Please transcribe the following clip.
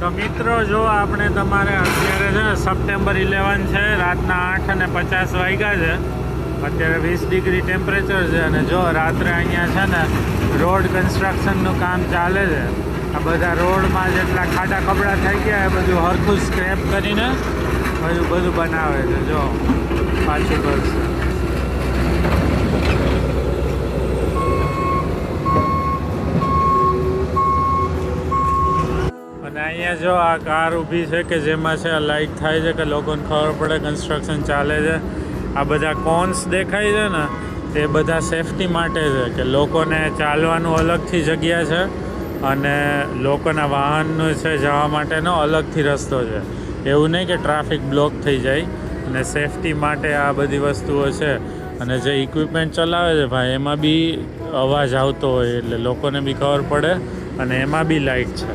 તો મિત્રો, જો આપણે તમારે અત્યારે છે સપ્ટેમ્બર ઇલેવન છે, રાતના આઠ અને પચાસ વાગ્યા છે. અત્યારે વીસ ડિગ્રી ટેમ્પરેચર છે અને જો રાત્રે અહીંયા છે ને રોડ કન્સ્ટ્રક્શનનું કામ ચાલે છે. આ બધા રોડમાં જેટલા ખાડા કપડા થઈ ગયા, એ બધું હરખું સ્ક્રેપ કરીને બધું બધું બનાવે છે. જો પાછું કરશે અહીંયા જો આ કાર ઊભી છે કે જેમાં છે લાઇટ થાય છે કે લોકોને ખબર પડે કન્સ્ટ્રક્શન ચાલે છે, આ બધા કોન્સ દેખાય છે ને તે બધા સેફટી માટે છે કે લોકોને ચાલવાનું અલગથી જગ્યા છે અને લોકોના વાહનનું છે જવા માટેનો અલગથી રસ્તો છે. એવું નહીં કે ટ્રાફિક બ્લોક થઈ જાય અને સેફટી માટે આ બધી વસ્તુઓ છે અને જે ઇક્વિપમેન્ટ ચલાવે છે ભાઈ, એમાં બી અવાજ આવતો હોય એટલે લોકોને બી ખબર પડે અને એમાં બી લાઇટ છે.